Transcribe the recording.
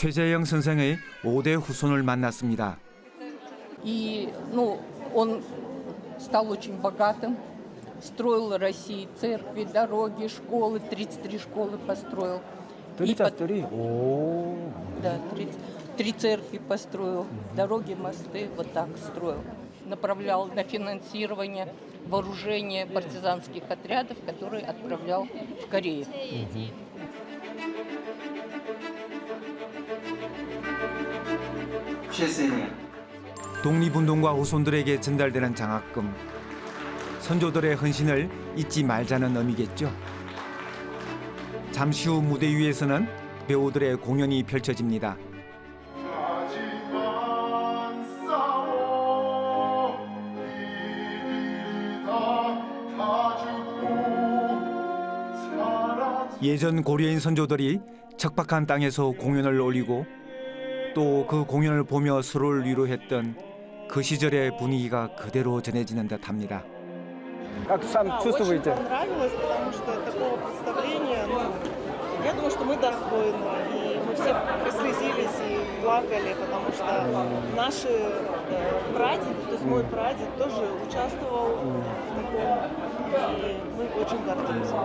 최재영 선생의 5대 후손을 만났습니다. И, ну, он стал очень богатым, строил России церкви, дороги, школы, 33 школы построил. И пот- 뚜리짜뚜리. 오. Да, три, три церкви построил, дороги, мосты, вот так строил. Направлял на финансирование вооружение партизанских отрядов, которые отправлял в Корею. 독립운동가 후손들에게 전달되는 장학금. 선조들의 헌신을 잊지 말자는 의미겠죠. 잠시 후 무대 위에서는 배우들의 공연이 펼쳐집니다. 예전 고려인 선조들이 척박한 땅에서 공연을 올리고 또 그 공연을 보며 서로를 위로했던 그 시절의 분위기가 그대로 전해지는 듯합니다. Как сам Да, чувствуете? Очень понравилось, потому что такого представления, ну, я думаю, что мы достойны. И мы все прослезились и плакали, потому что наши э, прадеды, то есть мой прадед тоже участвовал в таком, и мы очень гордимся.